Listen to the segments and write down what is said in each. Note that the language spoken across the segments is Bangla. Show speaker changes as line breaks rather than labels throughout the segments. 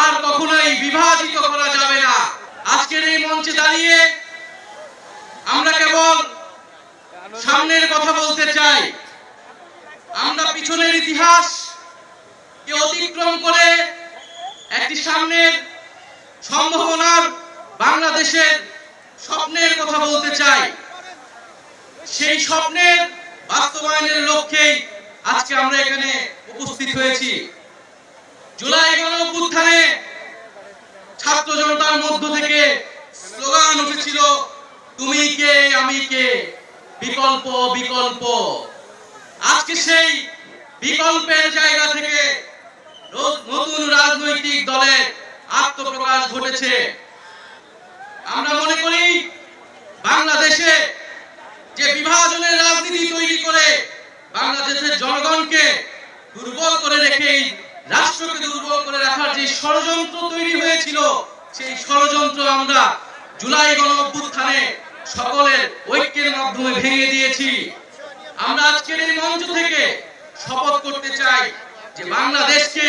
আর কখনোই বিভাজিত করা যাবে না। আজকের এই মঞ্চে দাঁড়িয়ে আমরা কেবল সামনের কথা বলতে চাই। আমরা পিছনের ইতিহাস কে অতিক্রম করে একটি সামনের সম্ভাবনার বাংলাদেশের স্বপ্নের কথা বলতে চাই। সেই স্বপ্নের বাস্তবায়নের লক্ষ্যেই আজকে আমরা এখানে উপস্থিত হয়েছি। জুলাই গণ অভ্যুত্থানে ছাত্র জনতার মধ্য থেকে স্লোগান উঠেছিল, তুমি কে, আমি কে? বিকল্প বিকল্প। আজকে সেই বিকল্পের জায়গা থেকে নতুন রাজনৈতিক দলের আত্মপ্রকাশ ঘটেছে। আমরা মনে করি, বাংলাদেশে যে বিভাজনের রাজনীতি তৈরি করে বাংলাদেশের জনগণকে দুর্বল করে রেখেই রাষ্ট্রকে করে রাখার যে ষড়যন্ত্র তৈরি হয়েছিল, সেই ষড়যন্ত্র আমরা জুলাই গণ অভ্যুত্থানে সকলের ঐক্যের মাধ্যমে ভেঙে দিয়েছি। আমরা আজকের এই মঞ্চ থেকে শপথ করতে চাই যে বাংলাদেশকে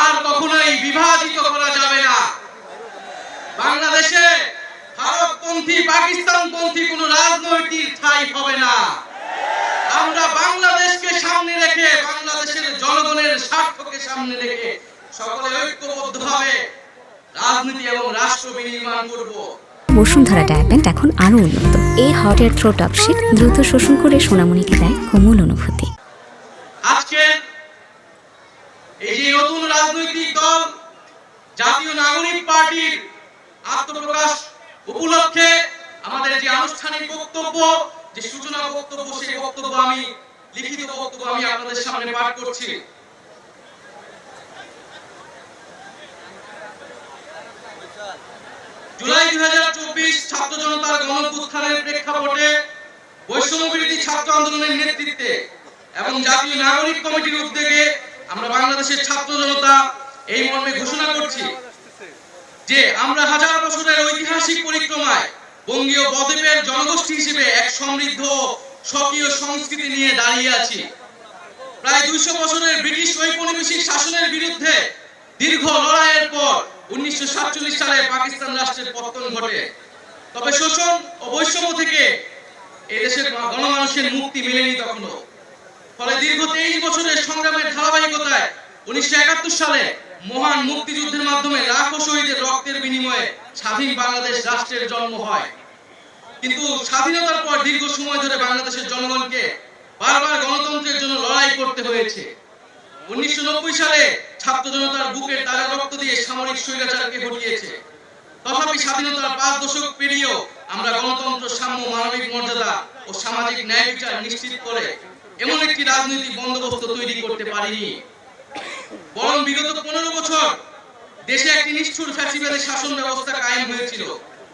আর কখনোই বিভাজিত করা যাবে না। বাংলাদেশে ভারতপন্থী, পাকিস্তানপন্থী কোন রাজনৈতিক ঠাঁই হবে না। আমরা বাংলাদেশকে সামনে রেখে, বাংলাদেশের জনগণের স্বার্থকে সামনে রেখে সকলে ঐক্যবদ্ধভাবে রাজনীতি এবং রাষ্ট্র বিনির্মাণ করব।
বসুন্ধরা ডায়াপেন্ট এখন আরও উন্নত। এই হট এয়ার থ্রো টপশিট দ্রুত শোষণ করে সোনামণিকে দেয় কোমল অনুভূতি।
আজকে এই যে নতুন রাজনৈতিক দল জাতীয় নাগরিক পার্টির আত্মপ্রকাশ উপলক্ষে আমাদের যে আনুষ্ঠানিক বক্তব্য যে সূচনা বক্তব্য সেই বক্তব্য আমি লিখিত বক্তব্য আমি আপনাদের সামনে পাঠ করছি। জুলাই দুই হাজার চব্বিশ ছাত্র জনতার গণপুত্থানের প্রেক্ষাপটে বৈষম্য বিরোধী ছাত্র আন্দোলনের নেতৃত্বে এবং জাতীয় নাগরিক কমিটির উদ্যোগে আমরা বাংলাদেশের ছাত্র জনতা এই মর্মে ঘোষণা করছি যে আমরা হাজার বছরের ঐতিহাসিক পরিক্রমায় বঙ্গীয় বদ্বীপের জনগোষ্ঠী হিসেবে এক সমৃদ্ধ স্বকীয় সংস্কৃতি নিয়ে দাঁড়িয়ে আছি। প্রায় দুইশো বছরের ব্রিটিশ ঔপনিবেশিক শাসনের বিরুদ্ধে দীর্ঘ লড়াইয়ের পর সালে পাকিস্তান রাষ্ট্রের পতন ঘটে। তবে শোষণ ও বৈষম্য থেকে গণমানুষের মুক্তি ফলে দীর্ঘ তেইশ বছরের সংগ্রামের ধারাবাহিকতায় উনিশশো একাত্তর সালে মহান মুক্তিযুদ্ধের মাধ্যমে লাখো শহীদের রক্তের বিনিময়ে স্বাধীন বাংলাদেশ রাষ্ট্রের জন্ম হয়। কিন্তু স্বাধীনতার পর দীর্ঘ সময় ধরে বাংলাদেশের জনগণকে বারবার গণতন্ত্রের জন্য লড়াই করতে হয়েছে। উনিশশো নব্বই সালে ছাত্র জনতার বুকের তাজা রক্ত সামরিক স্বৈরাচারকে ঘটিয়েছে। তথাপি স্বাধীনতার পাঁচ দশক পেরিয়েও আমরা গণতন্ত্র, সাম্য, মানবিক মর্যাদা ও সামাজিক ন্যায় বিচার নিশ্চিত করে এমন একটি রাজনৈতিক বন্দোবস্ত তৈরি করতে পারিনি। বরং বিগত পনেরো বছর দেশে একটি নিষ্ঠুর ফ্যাসিবাদী শাসন ব্যবস্থা কায়েম হয়েছিল।